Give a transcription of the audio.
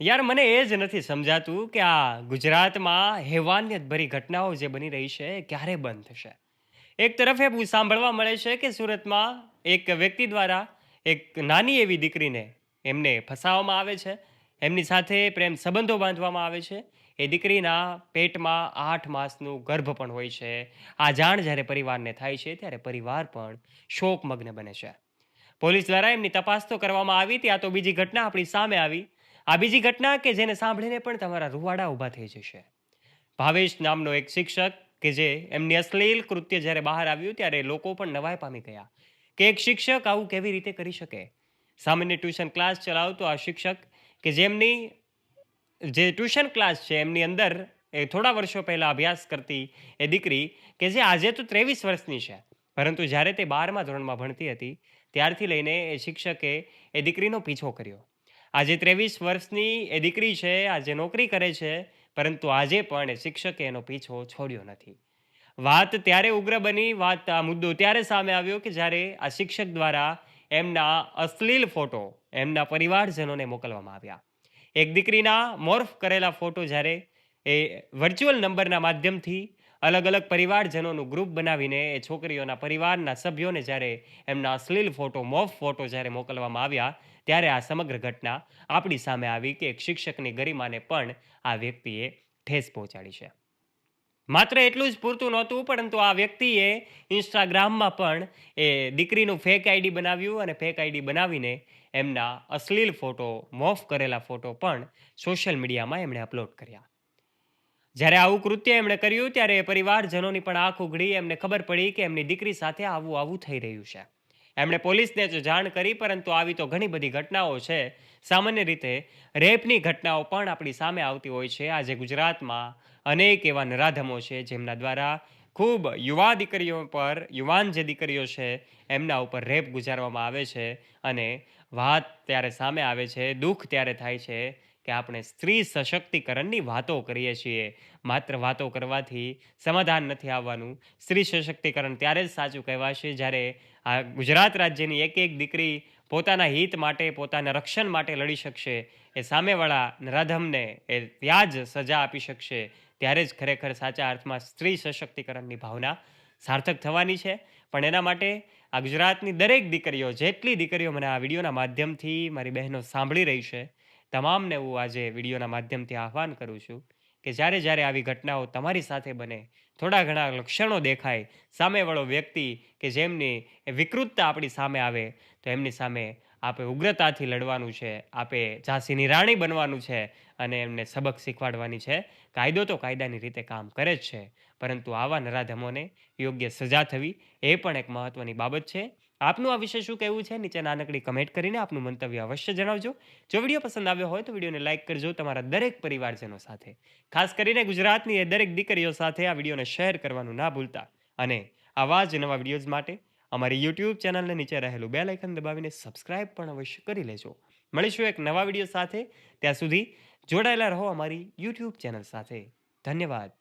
યાર, મને એ જ નથી સમજાતું કે આ ગુજરાતમાં હેવાનિયતભરી ઘટનાઓ જે બની રહી છે એ ક્યારે બંધ થશે? એક તરફ એ સાંભળવા મળે છે કે સુરતમાં એક વ્યક્તિ દ્વારા એક નાની એવી દીકરીને એમને ફસાવવામાં આવે છે. એમની સાથે પ્રેમ સંબંધો બાંધવામાં આવે છે. એ દીકરીના પેટમાં આઠ માસનું ગર્ભ પણ હોય છે. આ જાણ જ્યારે પરિવારને થાય છે ત્યારે પરિવાર પણ શોકમગ્ન બને છે. પોલીસ દ્વારા એમની તપાસ તો કરવામાં આવી, ત્યાં તો બીજી ઘટના આપણી સામે આવી. આ બીજી ઘટના કે જેને સાંભળીને પણ તમારા રૂવાડા ઊભા થઈ જશે. ભાવેશ નામનો એક શિક્ષક કે જે એમની અશ્લીલ કૃત્ય જ્યારે બહાર આવ્યું ત્યારે લોકો પણ નવાઈ પામી ગયા કે એક શિક્ષક આવું કેવી રીતે કરી શકે? સામાન્ય ટ્યુશન ક્લાસ ચલાવતો આ શિક્ષક કે જેમની, જે ટ્યુશન ક્લાસ છે એમની અંદર એ થોડા વર્ષો પહેલાં અભ્યાસ કરતી એ દીકરી કે જે આજે તો ત્રેવીસ વર્ષની છે, પરંતુ જ્યારે તે બારમા ધોરણમાં ભણતી હતી, ત્યારથી લઈને એ શિક્ષકે એ દીકરીનો પીછો કર્યો. આજે ત્રેવીસ વર્ષની એ દીકરી છે, આજે નોકરી કરે છે, પરંતુ આજે પણ એ શિક્ષકે એનો પીછો છોડ્યો નથી. વાત ત્યારે ઉગ્ર બની, વાત આ મુદ્દો ત્યારે સામે આવ્યો કે જ્યારે આ શિક્ષક દ્વારા એમના અશ્લીલ ફોટો એમના પરિવારજનોને મોકલવામાં આવ્યા. એક દીકરીના મોર્ફ કરેલા ફોટો જ્યારે એ વર્ચ્યુઅલ નંબરના માધ્યમથી અલગ અલગ પરિવારજનોનું ગ્રુપ બનાવીને એ છોકરીઓના પરિવારના સભ્યોને જ્યારે એમના અશ્લીલ ફોટો મોફ ફોટો જ્યારે મોકલવામાં આવ્યા, ત્યારે આ સમગ્ર ઘટના આપણી સામે આવી કે એક શિક્ષકની ગરિમાને પણ આ વ્યક્તિએ ઠેસ પહોંચાડી છે. માત્ર એટલું જ પૂરતું નહોતું, પરંતુ આ વ્યક્તિએ ઇન્સ્ટાગ્રામમાં પણ એ દીકરીનું ફેક આઈડી બનાવ્યું અને ફેક આઈડી બનાવીને એમના અશ્લીલ ફોટો મોફ કરેલા ફોટો પણ સોશિયલ મીડિયામાં એમણે અપલોડ કર્યા. જ્યારે આવું કૃત્ય એમણે કર્યું ત્યારે એ પરિવારજનોની પણ આંખ ઉઘડી, એમને ખબર પડી કે એમની દીકરી સાથે આવું આવું થઈ રહ્યું છે. એમણે પોલીસને જ જાણ કરી, પરંતુ આવી તો ઘણી બધી ઘટનાઓ છે. સામાન્ય રીતે રેપની ઘટનાઓ પણ આપણી સામે આવતી હોય છે. આજે ગુજરાતમાં અનેક એવા નરાધમો છે, જેમના દ્વારા ખૂબ યુવા દીકરીઓ પર, યુવાન જે દીકરીઓ છે, એમના ઉપર રેપ ગુજારવામાં આવે છે અને વાત ત્યારે સામે આવે છે, દુઃખ ત્યારે થાય છે. કે આપણે સ્ત્રી સશક્તિકરણની વાતો કરીએ છીએ. માત્ર વાતો કરવાથી સમાધાન નથી આવવાનું. સ્ત્રી સશક્તિકરણ ત્યારે જ સાચું કહેવાશે જ્યારે આ ગુજરાત રાજ્યની એક એક દીકરી પોતાના હિત માટે, પોતાના રક્ષણ માટે લડી શકશે. એ સામેવાળા નરાધમને એ ત્યાં જ સજા આપી શકશે. ત્યારે જ ખરેખર સાચા અર્થમાં સ્ત્રી સશક્તિકરણની ભાવના સાર્થક થવાની છે. પણ એના માટે આ ગુજરાતની દરેક દીકરીઓ, જેટલી દીકરીઓ મને આ વિડીયોના માધ્યમથી મારી બહેનો સાંભળી રહી છે તમામને હું આજે વિડીયોના માધ્યમથી આહવાન કરું છું કે જ્યારે જ્યારે આવી ઘટનાઓ તમારી સાથે બને, થોડા ઘણા લક્ષણો દેખાય, સામેવાળો વ્યક્તિ કે જેમની વિકૃતતા આપણી સામે આવે, તો એમની સામે આપે ઉગ્રતાથી લડવાનું છે, આપે ઝાંસીની રાણી બનવાનું છે અને એમને સબક શીખવાડવાની છે. કાયદો તો કાયદાની રીતે કામ કરે જ છે, પરંતુ આવા નરાધમોને યોગ્ય સજા થવી એ પણ એક મહત્વની બાબત છે. આપનું આ વિશે શું કહેવું છે? નીચે નાનકડી કમેન્ટ કરીને આપનું મંતવ્ય અવશ્ય જણાવજો. જો વીડિયો પસંદ આવ્યો હોય તો વિડીયોને લાઇક કરજો તમારા દરેક પરિવારજનો સાથે. ખાસ કરીને ગુજરાતની એ દરેક દીકરીઓ સાથે આ વિડીયોને શેર કરવાનું ના ભૂલતા અને આવા જ નવા વિડીયોઝ માટે અમારી યુટ્યુબ ચેનલને નીચે રહેલું બે લાઇકન દબાવીને સબસ્ક્રાઇબ પણ અવશ્ય કરી લેજો. મળીશું એક નવા વીડિયો સાથે. ત્યાં સુધી જોડાયેલા રહો અમારી યુટ્યુબ ચેનલ સાથે. ધન્યવાદ.